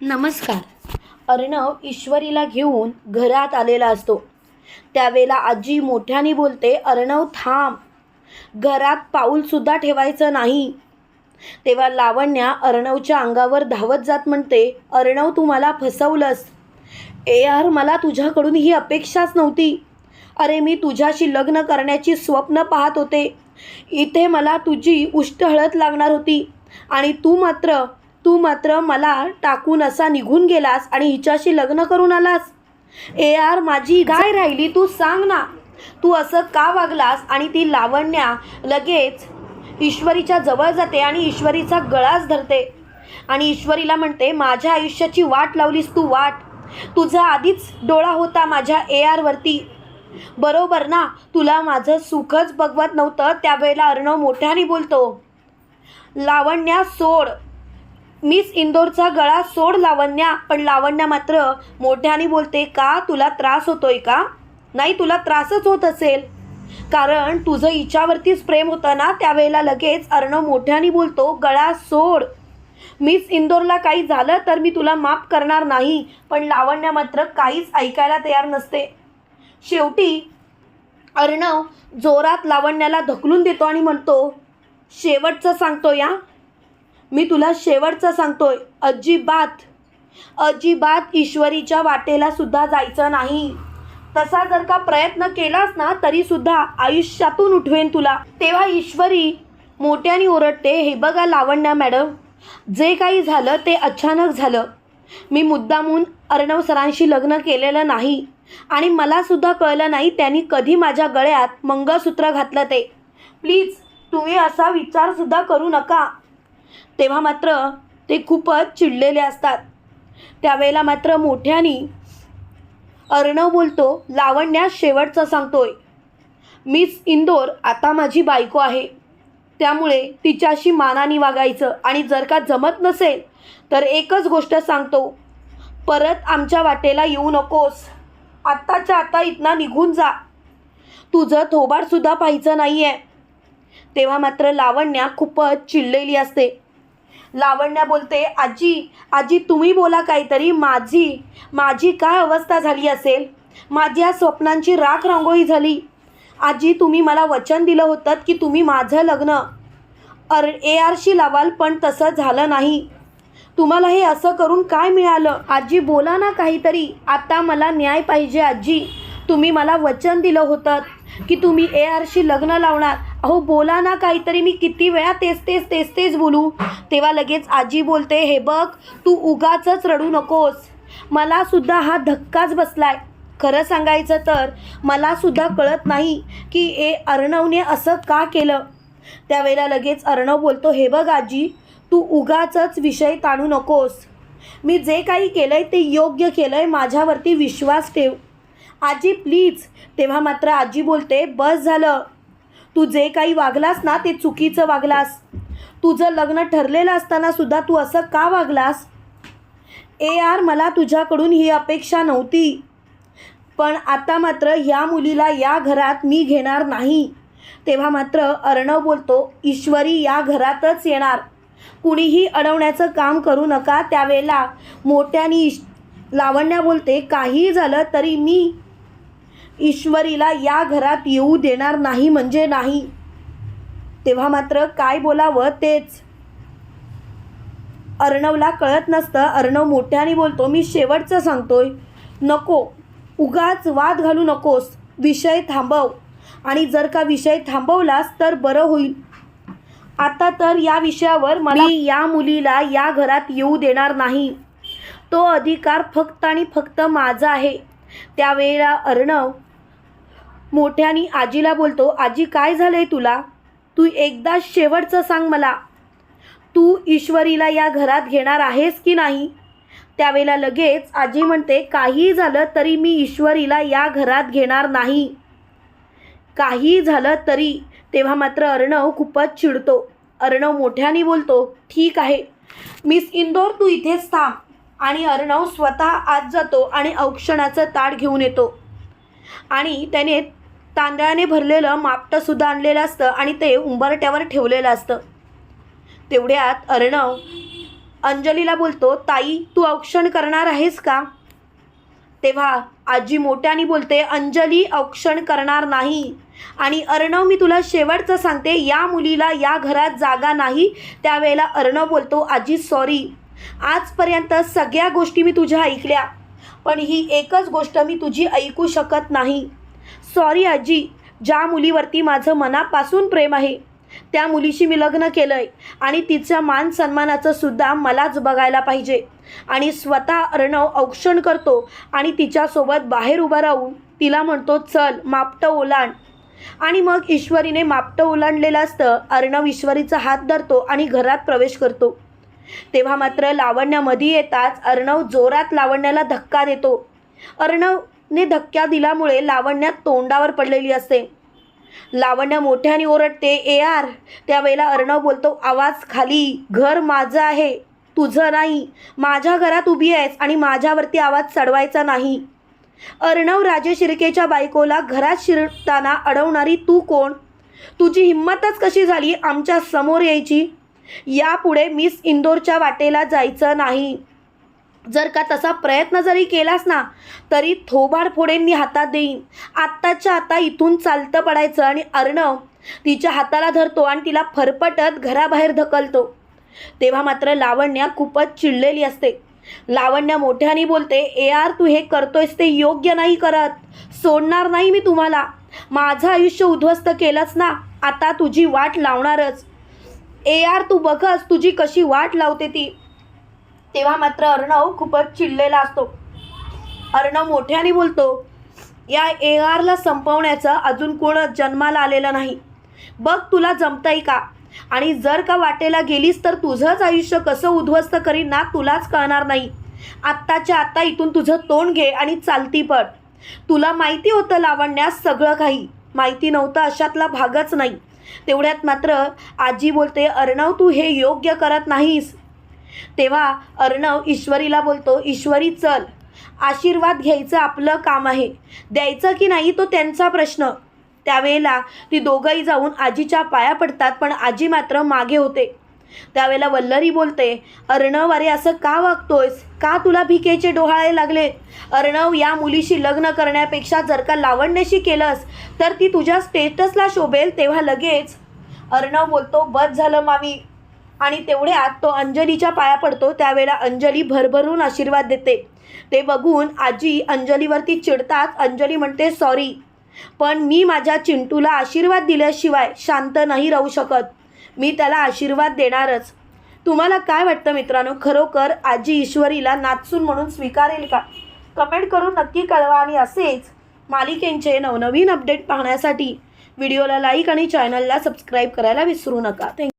नमस्कार. अर्णव ईश्वरीला घेऊन घरात आलेला असतो. त्यावेळेला आजी मोठ्याने बोलते अर्णव थांब. घरात पाऊलसुद्धा ठेवायचं नाही. तेव्हा लावण्या अर्णवच्या अंगावर धावत जात म्हणते अर्णव तू मला फसवलंस. ए यार मला तुझ्याकडून ही अपेक्षाच नव्हती. अरे मी तुझ्याशी लग्न करण्याची स्वप्न पाहत होते. इथे मला तुझी उष्ट हळद लागणार होती आणि तू मात्र तू मात्र मला टाकून असा निघून गेलास आणि हिच्याशी लग्न करून आलास. ए आर माझी काय राहिली तू सांग ना. तू असं का वागलास आणि ती लावण्या लगेच ईश्वरीच्या जवळ जाते आणि ईश्वरीचा गळाच धरते. आणि ईश्वरीला म्हणते माझ्या आयुष्याची वाट लावलीस तू वाट. तुझा आधीच डोळा होता माझ्या ए आरवरती बरोबर ना? तुला माझं सुखच बघवत नव्हतं त्यावेळेला अर्णव मोठ्याने बोलतो लावण्या सोड. मिस इंदोरचा गळा सोड लावण्या पण लावण्या मात्र मोठ्याने बोलते का तुला त्रास होतोय का? नाही तुला त्रासच होत असेल. कारण तुझं हिच्यावरतीच प्रेम होतं ना त्यावेळेला लगेच अर्णव मोठ्याने बोलतो गळा सोड. मिस इंदोरला काही झालं तर मी तुला माफ करणार नाही पण लावण्या मात्र काहीच ऐकायला तयार नसते. शेवटी अर्णव जोरात लावण्याला ढकलून देतो आणि म्हणतो शेवटचं सांगतो या. मी तुला शेवटचं सांगतोय अजिबात अजिबात ईश्वरीच्या वाटेला सुद्धा जायचं नाही. तसा जर का प्रयत्न केलास ना तरी सुद्धा आयुष्यातून उठवेन तुला. तेव्हा ईश्वरी मोठ्याने ओरडते हे बघा लावण्या मॅडम जे काही झालं ते अचानक झालं. मी मुद्दामून अर्णव सरांशी लग्न केलेलं नाही आणि मलासुद्धा कळलं नाही त्यांनी कधी माझ्या गळ्यात मंगळसूत्र घातलं ते. प्लीज तुम्ही असा विचारसुद्धा करू नका. तेव्हा मात्र ते खूपच चिडलेले असतात. त्यावेळेला मात्र मोठ्यानी अर्णव बोलतो लावण्या शेवटचं सांगतोय. मिस इंदोर आता माझी बायको आहे. त्यामुळे तिच्याशी मानाने वागायचं आणि जर का जमत नसेल तर एकच गोष्ट सांगतो. परत आमच्या वाटेला येऊ नकोस. आत्ताच्या आता इथनं निघून जा. तुझं थोबाडसुद्धा पाहायचं नाही आहे तेव्हा मात्र लावण्या खूपच चिडलेली असते. लावण्या बोलते आजी आजी तुम्ही बोला काहीतरी. माझी माझी काय अवस्था झाली असेल? माझ्या स्वप्नांची राख रांगोळी झाली. आजी तुम्ही मला वचन दिलं होतं की तुम्ही माझं लग्न. अर ए आरशी लावाल पण तसं झालं नाही. तुम्हाला हे असं करून काय मिळालं? आजी बोला ना काहीतरी. आता मला न्याय पाहिजे आजी. तुम्ही मला वचन दिलं होतं की तुम्ही ए आरशी लग्न लावणार. अहो बोला ना काहीतरी मी किती वेळा तेच तेच तेच तेच बोलू? तेव्हा लगेच आजी बोलते हे बघ तू उगाचच रडू नकोस. मलासुद्धा हा धक्काच बसलाय. खरं सांगायचं तर मलासुद्धा कळत नाही की ए अर्णवने असं का केलं. त्यावेळेला लगेच अर्णव बोलतो हे बघ आजी तू उगाचच विषय ताणू नकोस. मी जे काही केलं आहे ते योग्य केलं आहे माझ्यावरती विश्वास ठेव. आजी प्लीज. तेव्हा मात्र आजी बोलते बस झालं. तू जे काही वागलास ना ते चुकीचं वागलास. तुझं लग्न ठरलेलं असताना सुद्धा तू असं का वागलास? ए यार मला तुझ्याकडून ही अपेक्षा नव्हती. पण आता मात्र या मुलीला या घरात मी घेणार नाही. तेव्हा मात्र अर्णव बोलतो ईश्वरी या घरातच येणार. कुणीही अडवण्याचं काम करू नका. त्यावेळेला मोठ्याने ईश लावण्या बोलते काहीही झालं तरी मी ईश्वरीला या घरात येऊ देणार नाही म्हणजे नाही. तेव्हा मात्र काय बोलावं तेच. अर्णवला कळत नसतं. अर्णव मोठ्याने बोलतो मी शेवटचं सांगतोय. नको. उगाच वाद घालू नकोस. विषय थांबव. आणि जर का विषय थांबवलास तर बरं होईल. आता तर या विषयावर मला मी या मुलीला या घरात येऊ देणार नाही. तो अधिकार फक्त आणि फक्त माझा आहे. त्यावेळेला अर्णव मोठ्याने आजीला बोलतो आजी काय झालंय तुला? तू एकदा शेवटचं सांग मला. तू ईश्वरीला या घरात घेणार आहेस की नाही? त्यावेळेला लगेच आजी म्हणते काही झालं तरी मी ईश्वरीला या घरात घेणार नाही. काही झालं तरी. तेव्हा मात्र अर्णव खूपच चिडतो. अर्णव मोठ्याने बोलतो ठीक आहे. मिस इंदोर तू इथेच थांब. आणि अर्णव स्वतः आत जातो आणि औक्षणाचं ताट घेऊन येतो. आणि त्याने तांदळाने भरलेलं मापटंसुद्धा आणलेलं असतं आणि ते उंबरट्यावर ठेवलेलं असतं. तेवढ्यात अर्णव अंजलीला बोलतो ताई तू औक्षण करणार आहेस का? तेव्हा आजी मोठ्याने बोलते अंजली औक्षण करणार नाही. आणि अर्णव मी तुला शेवटचं सांगते या मुलीला या घरात जागा नाही. त्यावेळेला अर्णव बोलतो आजी सॉरी आजपर्यंत सगळ्या गोष्टी मी तुझ्या ऐकल्या पण ही एकच गोष्ट मी तुझी ऐकू शकत नाही. सॉरी आजी. ज्या मुलीवरती माझं मनापासून प्रेम आहे त्या मुलीशी मी लग्न केलं आहे आणि तिच्या मान सन्मानाचं सुद्धा मलाच बघायला पाहिजे. आणि स्वतः अर्णव औक्षण करतो आणि तिच्यासोबत बाहेर उभा राहून तिला म्हणतो चल मापटं ओलांड. आणि मग ईश्वरीने मापटं ओलांडलेलं असतं अर्णव ईश्वरीचा हात धरतो आणि घरात प्रवेश करतो. तेव्हा मात्र लावण्यामध्ये येताच अर्णव जोरात लावण्याला धक्का देतो. अर्णव ने धक्का दिल्यामुळे लावण्या तोंडावर पडलेली असते. लावण्या मोठ्याने ओरडते ए आर त्यावेळेला अर्णव बोलतो आवाज खाली घर माझं आहे तुझं नाही माझ्या घरात उभी आहेस आणि माझ्यावरती आवाज चढवायचा नाही. अर्णव राजे शिर्केच्या बायकोला घरात शिरताना अडवणारी तू कोण? तुझी हिंमतच कशी झाली आमच्यासमोर यायची? यापुढे मिस इंदोरच्या वाटेला जायचं नाही. जर का तसा प्रयत्न जरी केलास ना तरी थोबाड फोडेंनी हातात देईन. आत्ताच्या आता इथून चालतं पडायचं आणि अर्णव तिच्या हाताला धरतो आणि तिला फरफटत घराबाहेर ढकलतो. तेव्हा मात्र लावण्या खूपच चिडलेली असते. लावण्या मोठ्याने बोलते ए आर तू हे करतोयस ते योग्य नाही करत. सोडणार नाही मी तुम्हाला. माझं आयुष्य उद्ध्वस्त केलंच ना आता तुझी वाट लावणारच. ए आर तू बघस तुझी कशी वाट लावते ती. तेव्हा मात्र अर्णव खूपच चिडलेला असतो. अर्णव मोठ्याने बोलतो या ए आरला संपवण्याचं अजून कोण जन्माला आलेलं नाही. बघ तुला जमतंय का? आणि जर का वाटेला गेलीस तर तुझंच आयुष्य कसं उद्ध्वस्त करीन ना तुलाच कळणार नाही. आत्ताच्या आत्ता इथून तुझं तोंड घे आणि चालती पड. तुला माहिती होतं लावण्यास सगळं काही. माहिती नव्हतं अशातला भागच नाही. तेवढ्यात मात्र आजी बोलते अर्णव तू हे योग्य करत नाहीस. तेव्हा अर्णव ईश्वरीला बोलतो ईश्वरी चल. आशीर्वाद घ्यायचं आपलं काम आहे. द्यायचं की नाही तो त्यांचा प्रश्न. त्यावेळेला ती दोघंही जाऊन आजीच्या पाया पडतात पण आजी मात्र मागे होते. त्यावेळेला वल्लरी बोलते अर्णव अरे असं का वागतोयस? का तुला भिकेचे डोहाळे लागले? अर्णव या मुलीशी लग्न करण्यापेक्षा जर का लावण्याशी केलंस तर ती तुझ्या स्टेटसला शोभेल तेव्हा लगेच. अर्णव बोलतो बस झालं मामी. आणि तेवढ्यात तो अंजलीच्या पाया पडतो त्यावेळेला अंजली भरभरून आशीर्वाद देते. ते बघून आजी अंजलीवरती चिडताच अंजली म्हणते सॉरी पण मी माझ्या चिंटूला आशीर्वाद दिल्याशिवाय शांत नाही राहू शकत. मी त्याला आशीर्वाद देणारच. तुम्हाला काय वाटतं मित्रांनो? खरोखर आजी ईश्वरीला नाचून म्हणून स्वीकारेल का? कमेंट करून नक्की कळवा आणि असेच मालिकेंचे नवनवीन अपडेट पाहण्यासाठी व्हिडिओला लाईक आणि चॅनलला सबस्क्राईब करायला विसरू नका. थँक्यू